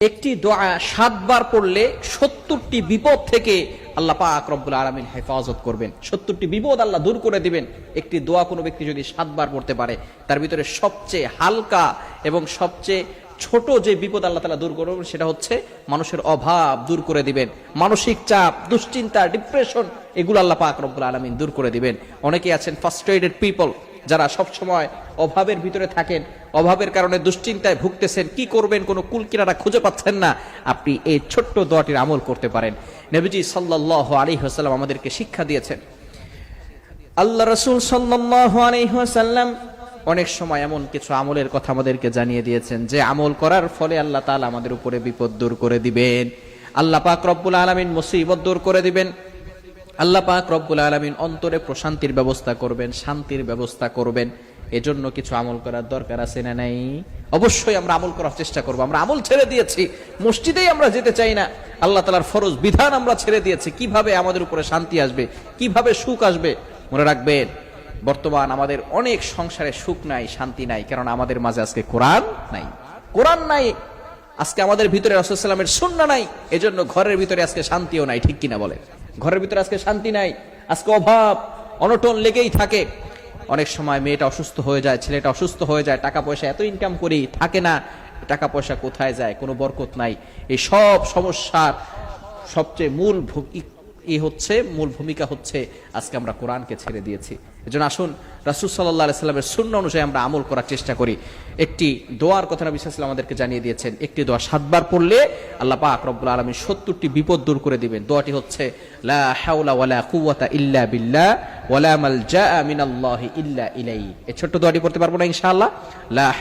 একটি দোয়া সাতবার পড়লে সত্তরটি বিপদ থেকে আল্লাহ পাক রব্বুল আলমিন হেফাজত করবেন। সত্তরটি বিপদ আল্লাহ দূর করে দিবেন। একটি দোয়া কোনো ব্যক্তি যদি সাতবার পড়তে পারে, তার ভিতরে সবচেয়ে হালকা এবং সবচেয়ে ছোট যে বিপদ আল্লাহ তালা দূর করবেন, সেটা হচ্ছে মানুষের অভাব দূর করে দিবেন। মানসিক চাপ, দুশ্চিন্তা ডিপ্রেশন এগুলো আল্লাহ পাক রব্বুল আলমিন দূর করে দিবেন। অনেকে আছেন ফার্স্ট্রেটেড পিপল যারা সব সময় অভাবের ভিতরে থাকেন, অভাবের কারণে দুশ্চিন্তায় ভুগতেছেন, কি করবেন, কোনো কুলকিনারা খুঁজে পাচ্ছেন না, আপনি এই ছোট্ট দোয়াটির আমল করতে পারেন। নবীজি সাল্লাহ আলী হাসাল্লাম আমাদেরকে শিক্ষা দিয়েছেন। আল্লাহ রসুল সাল্লাহ আলহিহাসাল্লাম অনেক সময় এমন কিছু আমলের কথা আমাদেরকে জানিয়ে দিয়েছেন, যে আমল করার ফলে আল্লাহ তাআলা আমাদের উপরে বিপদ দূর করে দিবেন। আল্লাহ পাক রব্বুল আলমিন মুসিবত দূর করে দিবেন। আল্লাহ পাক রব্বুল আলমিন অন্তরে প্রশান্তির ব্যবস্থা করবেন, শান্তির ব্যবস্থা করবেন। এজন্য কিছু আমল করার দরকার আছে না নাই? অবশ্যই আমরা আমল করার চেষ্টা করব। আমরা আমল ছেড়ে দিয়েছি, মসজিদেই আমরা যেতে চাই না। আল্লাহ তালার ফরজ বিধান আমরা ছেড়ে দিয়েছি। কীভাবে আমাদের উপরে শান্তি আসবে? কীভাবে সুখ আসবে? মনে রাখবেন, বর্তমান আমাদের অনেক সংসারে সুখ নাই, শান্তি নাই, কারণ আমাদের মাঝে আজকে কোরআন নাই। কোরআন নাই, আজকে আমাদের ভিতরে রসুলামের শূন্য নাই, এজন্য ঘরের ভিতরে আজকে শান্তিও নাই, ঠিক কিনা বলে ঘরের ভিতরে আজকে শান্তি নাই, আজকে অভাব, অনটন লেগেই থাকে। অনেক সময় মেয়েটা অসুস্থ হয়ে যায়, ছেলেটা অসুস্থ হয়ে যায় টাকা পয়সা এত ইনকাম করি থাকে না টাকা পয়সা কোথায় যায়, কোনো বরকত নাই। এই সব সমস্যার সবচেয়ে মূল ভু- ই- ই হচ্ছে মূল ভূমিকা হচ্ছে আজকে আমরা কোরআনকে ছেড়ে দিয়েছি। এজন্য আসুন, রাসুল সাল্লাহ সাল্লামের শূন্য অনুযায়ী আমরা আমল করার চেষ্টা করি। একটি দোয়ার কথা সাল্লাম আমাদেরকে জানিয়ে দিয়েছেন। একটি দোয়া সাতবার পড়লে আল্লাহ পাক রব্বুল আলমী সত্তরটি বিপদ দূর করে দিবেন। দোয়াটি হচ্ছে, লা ওয়ালা ইল্লা মিনাল্লাহি ইল্লা এই ছোট্ট পড়তে না লা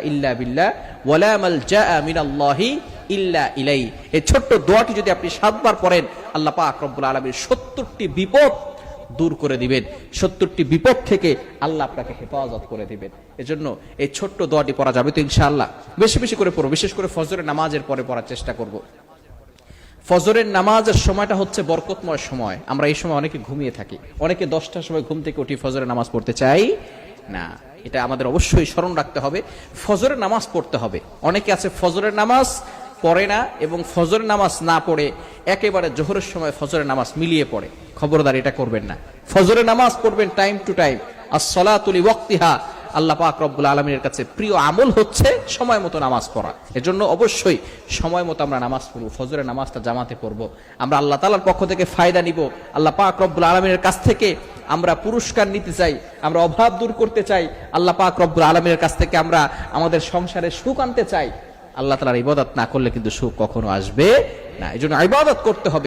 ইল্লা ওয়ালা ইল্লা ইলাই। এই ছোট্ট দোয়াটি যদি আপনি সাতবার পড়েন, আল্লাহ পাক রব্বুল আলমীর সত্তরটি বিপদ দূর করে দিবেন। সত্তরটি বিপদ থেকে আল্লাহ আপনাকে হেফাজত করে দিবেন। এজন্য এই ছোট্ট দোয়াটি পড়া যাবে তো ইনশাআল্লাহ। বেশি বেশি করে পড়ো বিশেষ করে ফজরের নামাজের পরে পড়ার চেষ্টা করব। ফজরের নামাজের সময়টা হচ্ছে বরকতময় সময়। আমরা এই সময় অনেকে ঘুমিয়ে থাকি। অনেকে দশটার সময় ঘুম থেকে উঠি ফজরের নামাজ পড়তে চাই? না, এটা আমাদের অবশ্যই স্মরণ রাখতে হবে। ফজরের নামাজ পড়তে হবে। অনেকে আছে ফজরের নামাজ পড়ে না এবং ফজরের নামাজ না পড়ে, একেবারে জোহরের সময় ফজরের নামাজ মিলিয়ে পড়ে। খবরদার এটা করবেন না। ফজরের নামাজ পড়বেন টাইম টু টাইম আর সলাতুলি ওয়াক্তিহা আল্লাহ পাক রব্বুল আলমীর কাছে প্রিয় আমল হচ্ছে সময় মতো নামাজ পড়া। এজন্য অবশ্যই সময় মতো আমরা নামাজ পড়ব, ফজরের নামাজটা জামাতে পড়ব। আমরা আল্লাহ তালার পক্ষ থেকে ফায়দা নিব। আল্লাহ পাক রব্বুল আলমীর কাছ থেকে আমরা পুরস্কার নিতে চাই, আমরা অভাব দূর করতে চাই। আল্লাহ পাক রব্বুল আলমীর কাছ থেকে আমরা আমাদের সংসারে সুখ আনতে চাই। আল্লাহ তালার ইবাদত না করলে কিন্তু সুখ কখনো আসবে না। এই জন্য ইবাদত করতে হবে।